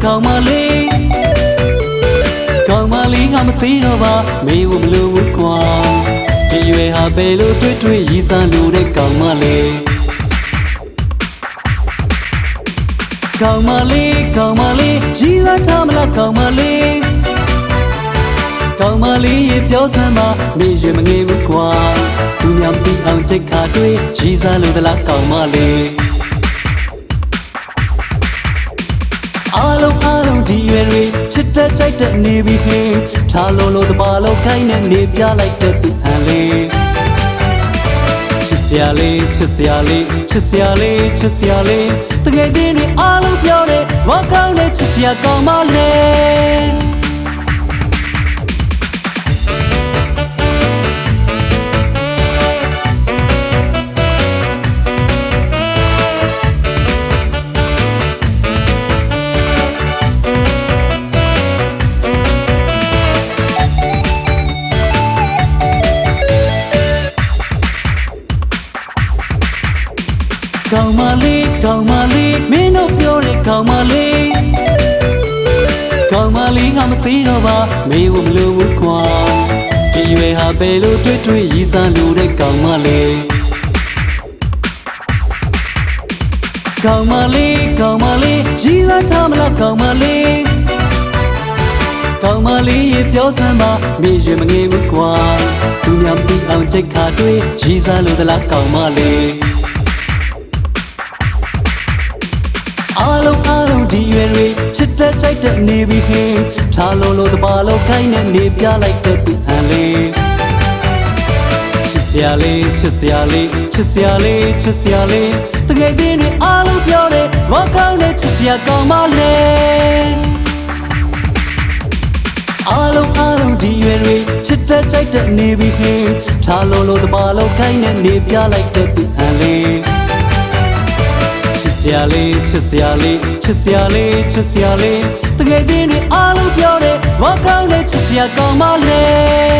ကောင်းမလေးကောင်းမလေးကမသိတော့ပါမေးဖို့မလိုဘူးကွာဒီရွယ်ဟာဘယ်လိုတွေ့တွေ့ရည်စားလို့တဲ့ကောင်းမလေးကောင်းမလေးကောင်းမလေးရည်စားထားမလားကောင်းမလေးကောင်းမလေးရေပြောစမ်းပါမေးရွယ်မငေးဘူးကွာသူများမပြီးအောင်ချက်ခါတွေ့ရည်စားလို့သလားကောင်းမလေး အားလုံးအားလုံးဒီရွယ်တွေချစ်တဲ့ကြိုက်တဲ့နေပြီဟင်းထားလို့လို့တပါလို့ခိုင်းနဲ့နေပြလိုက်တဲ့သူဟန်လေးချစ်စရာလေးချစ်စရာလေးချစ်စရာလေးချစ်စရာလေးတကယ်ချင်းတွေအားလုံးပြောတယ်ဝါကောင်းတဲ့ချစ်စရာကောင်းပါလေ ကောင်းမလေးကောင်းမလေးမင်းတို့ပြောတဲ့ကောင်းမလေးကောင်းမလေးကမသိတော့ပါမေးဖို့မလိုဘူးကွာဒီရွယ်ဟာဘယ်လိုတွေ့တွေ့ရည်စားလို့တဲ့ကောင်းမလေးကောင်းမလေးကောင်းမလေးရည်စားထားမလားကောင်းမလေးကောင်းမလေးရေပြောစမ်းပါမေးရွယ်မငေးဘူးကွာသူများပြီးအောင်ချက်ခါတွေ့ရည်စားလို့သလားကောင်းမလေး အားလုံးအားလုံးဒီရွယ်တွေချစ်တဲ့ကြိုက်တဲ့နေပြီဟင်းထားလို့လို့တပါလို့ခိုင်းနဲ့နေပြလိုက်တဲ့သူဟန်လေးချစ်စရာလေးချစ်စရာလေးချစ်စရာလေးချစ်စရာလေးတကယ်ချင်းတွေအားလုံးပြောတယ်ဘာကောင်းတဲ့ချစ်စရာကောင်းပါလဲအားလုံးအားလုံးဒီရွယ်တွေချစ်တဲ့ကြိုက်တဲ့နေပြီဟင်းထားလို့လို့တပါလို့ခိုင်းနဲ့နေပြလိုက်တဲ့သူဟန်လေးချစ်စ ရာလေးချစ်စရာလေးချစ်စရာလေးချစ်စရာလေးတကယ်ချင်းတွေအားလုံးပြောတယ်ဘာကောင်းတဲ့ချစ်စရာကောင်းပါလဲ